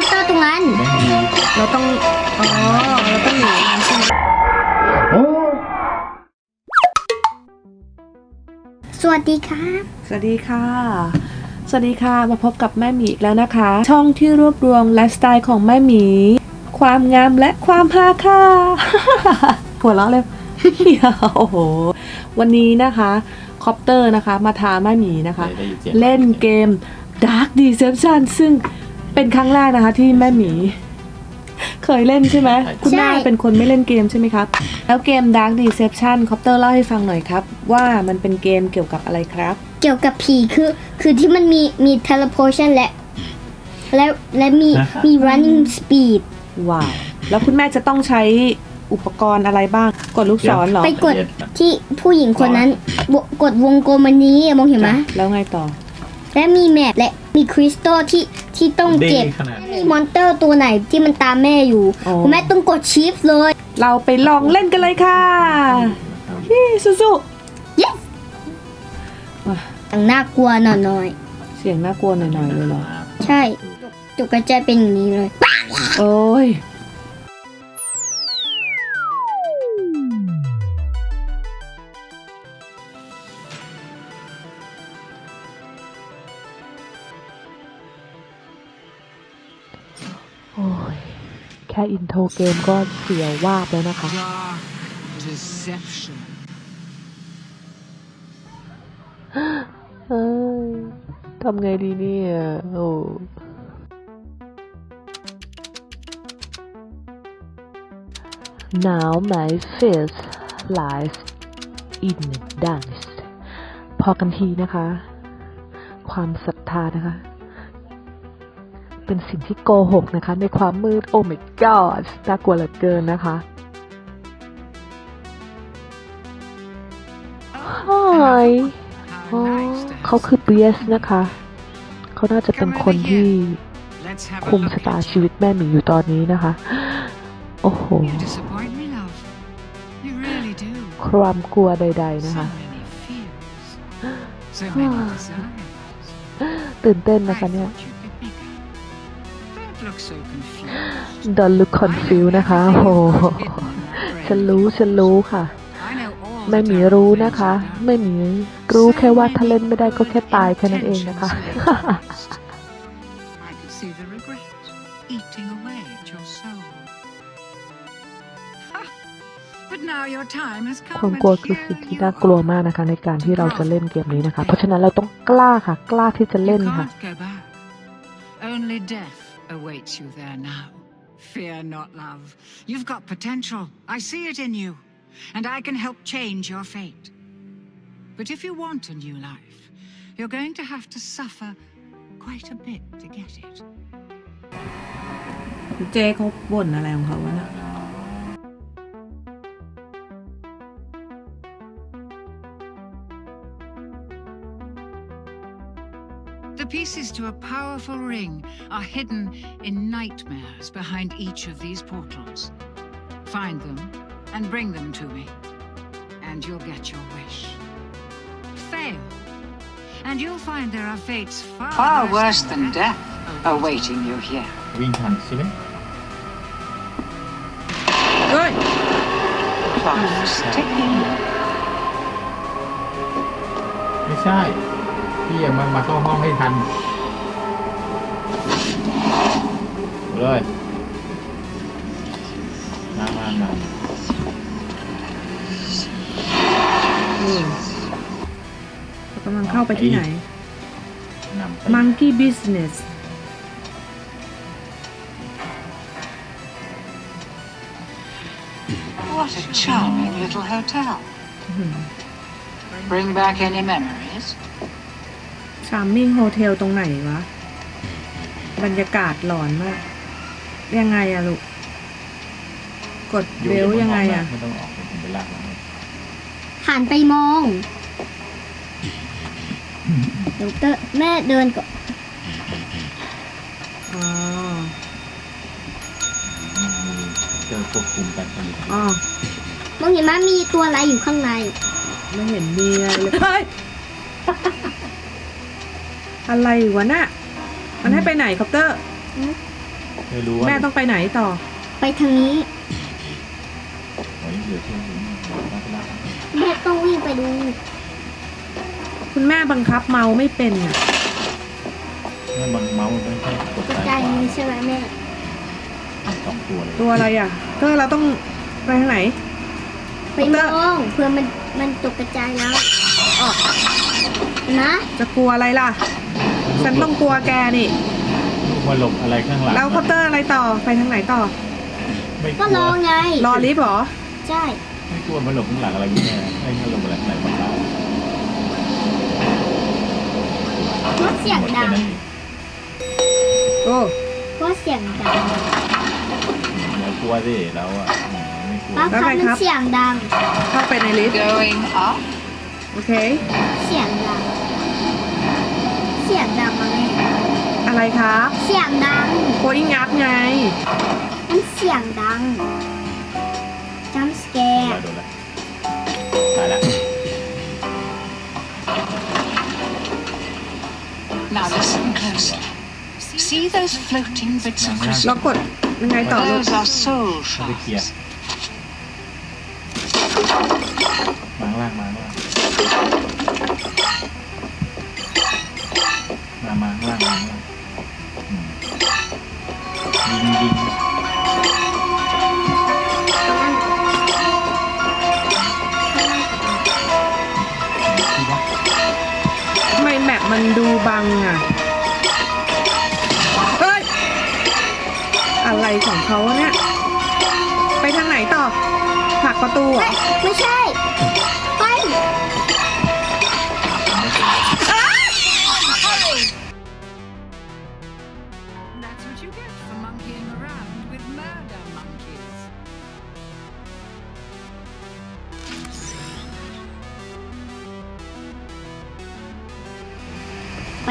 อนเตอร์ตรงนั้นไม่มีเราต้อง อ๋อ เราต้องหนีมันใช่ไหมโอ้สวัสดีครับ สวัสดีค่ะ สวัสดีค่ะ มาพบกับแม่หมีอีกแล้วนะคะ ช่องที่รวบรวมไลฟ์สไตล์ของแม่หมี ความงามและความฮาค่ะหัวเราะเลยโอ้โห วันนี้นะคะคอปเตอร์นะคะ มาทาแม่หมีนะคะได้ยินเสียงเล่นเกม Dark Deception ซึ่ง เป็นครั้งแรกนะคะที่แม่หมี เคยเล่นใช่ไหมคุณแม่ใช่เป็นคนไม่เล่นเกมใช่ไหมครับ แล้วเกม Dark Deception คอปเตอร์เล่าให้ฟังหน่อยครับ ว่ามันเป็นเกมเกี่ยวกับอะไรครับ เกี่ยวกับผีคือ คือที่มันมีมี teleportation และ และและมีมี running speed ว้าว แล้วคุณแม่จะต้องใช้อุปกรณ์อะไรบ้าง กดลูกศรเหรอ ไปกดที่ผู้หญิงคนนั้นวกดวงกลมอันนี้มองเห็นไหมจ้ะแล้วไงต่อ และมีแมปและมีคริสตัลที่ที่ต้องเก็บด้งขนาดมีมอนเตอร์ตัวไหนที่มันตามแม่อยู่อ๋อคุณแม่ต้องกดชิฟเลย เราไปลองเล่นกันเลยค่ะยี่สู้ yes อย่างน่ากลัวหน่อยๆเสียงน่ากลัวหน่อยๆเลยเหรอ ๆใช่จุกกระจายเป็นอย่างนี้เลย โอ้ย ค่อินโทรเกมก็เสียววาบแล้วนะคะ Dark deception. เอ้ยทำไงดีเนี่ย โอ้ Now my face lies in dance พอกันทีนะคะ ความศรัทธานะคะ เป็นสิ่งที่โกหกนะคะ ในความมืดโอ้ my god น่ากลัวเหลือเกินนะคะ Hi อ๋อ How nice to เขาคือเบียสนะคะ เขาน่าจะเป็นคนที่ Let's have คุ a ม look ชะตา at ชีวิตแม่หมีอยู่ตอนนี้นะคะ โอ้โห You disappoint me, love. You really do. ความกลัวใด ๆ นะ So คะ many fears. So many desires. ตื่นเต้น I นะคะเนี่ย Don't look so confused. Don't look confused นะคะโอ้โหฉันรู้ฉันรู้ค่ะ I know all แม่ the หมี dark รู้ things นะคะ you've done. แม่หมีรู้แค่ว่าถ้าเล่นไม่ได้ก็แค่ตายแค่นั้นเองนะคะ I could see the regret eating away at your soul. Ha! But now your time has ความ come กลัว and คือ here สิ่งที่ you น่ากลัว are. มากนะคะ ในการที่เราจะเล่นเกมนี้นะคะ เพราะฉะนั้นเราต้องกล้าค่ะ กล้าที่จะเล่น You ค่ะ can't go back. Only death awaits you there now. Fear not, love. You've got potential. I see it in you. And I can help change your fate. But if you want a new life, you're going to have to suffer quite a bit to get it. เจ๊เขาบ่นอะไรของเขาวะนะ to a powerful ring are hidden in nightmares behind each of these portals. Find them and bring them to me, and you'll get your wish. Fail, and you'll find there are fates far, Far worse than death awaiting you here. วิ่งทันใช่ไหม เฮ้ย Clock's ticking. ไม่ใช่ พี่ยังมามาเข้าห้องให้ทัน เอาเลยมามามากำลังเข้าไปที่ไหน นำไป Monkey Business What a charming little hotel. Bring back any memories? Charming Hotel ตรงไหนวะ บรรยากาศหลอนมาก ยังไงอะลูก กดอยู่เบลยังไงอะไม่ต้องออกไปเป็นลากหลังหันไปมองเดี๋ยวเตอร์แม่เดินก่อนอ๋อมีเจอควบคุมการผลิตอ๋อมองเห็นไหมมีตัวอะไรอยู่ข้างในไม่เห็นมีอะไรเลยเฮ้ยอะไรวะน่ะมันให้ไปไหนคอปเตอร์ ไม่รู้ว่าแม่ต้องไปไหนต่อ ไปทางนี้โอ้ยเหลือที่อยู่นี่มาไปละแม่ต้องวิ่งไปดูคุณแม่บังคับเมาไม่เป็นอะแม่บังเมาส์ไม่ใช่กดกระซ้าจายยขวานี้ใช่ไหมแม่สองตัวเลยตัวอะไรอะ ก็เราต้องไปทางไหน ไปมองเพื่อมันมันตกกระจายแล้วออกนะจะกลัวอะไรล่ะ ฉันต้องกลัวแกนี่ มาหลบอะไรข้างหลังแล้วเคาน์เตอร์อะไรต่อไปทางไหนต่อ ไม่กก็ลัรวอไง รอลิฟต์เหรอใช่ ไม่กลัวมาหลบข้างหลังอะไรนี่แม่ไอ้มาหลบอะไรข้างหลังบ้างเราเพราะเสียงดังโอ้เพราะเสียงดังเรากลัวสิเราอะไม่กลัวป้าครับมันเสียงดัง เข้าไปในลิฟต์ Going up? โอเค เสียงดัง เสียงดังมาแม่ อะไรครับเสียงดังโ o อิงอัพไง มันเสียงดังจัมสแกเราร์โดนละตายละ Now listen closely. See those floating bits of เรา crystal? กดยังไงต่อลูก Those are soul เอาไปเคลียร์ shards. มาข้างล่างมาข้างล่างมามาข้างล่างมาข้างล่างอืม ยิงยิงที่ว่าทำไมแมปมันดูบังอะ เฮ้ย อะไรของเขาเนี่ย ไปทางไหนต่อผลักประตูเหรอ ไม่ใช่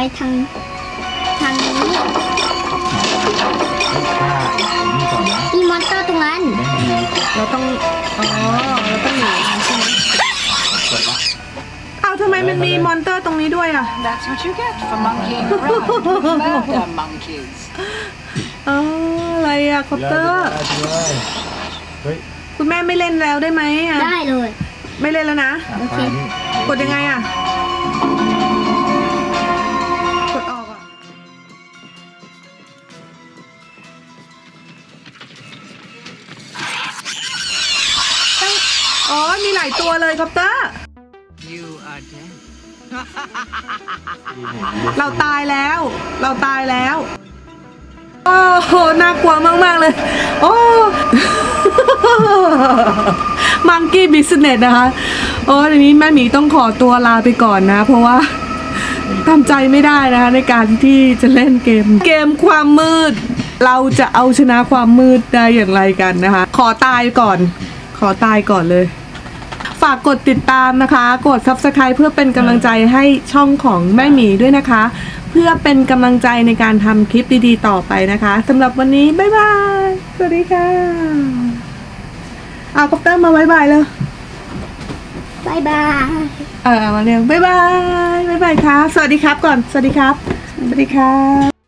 ไปทางทางนี้เฮ้ยฆ่าไอ้นี่ก่อนนะมีมอนเตอร์ตรงนั้นแม่งดีเราต้อง อ๋อ เราต้องหนีใช่ไหมเปิดละเอาทำไมมันมีมอนเตอร์ตรงนี้ด้วยอะ That's what you get for monkeying around with murder monkeys. อ๋ออะไรอะคอปเตอร์ดี๋ยวเลยเฮ้ยคุณแม่ไม่เล่นแล้วได้ไหมอะได้เลย ไม่เล่นแล้วนะ อะโอเคฆ่านี่กดยังไงอะ ตัวเลยคอปเตอร์ You are dead. เราตายแล้ว เราตายแล้ว โอ้โห น่ากลัวมาก ๆ เลย โอ้ มังกี้บิสเนสนะคะ โอ้ทีนี้แม่หมีต้องขอตัวลาไปก่อนนะ เพราะว่าทำใจไม่ได้นะคะในการที่จะเล่นเกม เกมความมืด เราจะเอาชนะความมืดได้อย่างไรกันนะคะ ขอตายก่อน ขอตายก่อนเลย ฝากกดติดตามนะคะ กด subscribe เพื่อเป็นกำลังใจให้ช่องของแม่หมีด้วยนะคะ เพื่อเป็นกำลังใจในการทำคลิปดีๆ ต่อไปนะคะสำหรับวันนี้ บ๊ายบาย สวัสดีค่ะเอาคอปเตอร์มาบ๊ายบายเลยบายบาย เออมาเร็วบ๊ายบายบ๊ายบายครับสวัสดีครับก่อน สวัสดีครับ สวัสดีครับ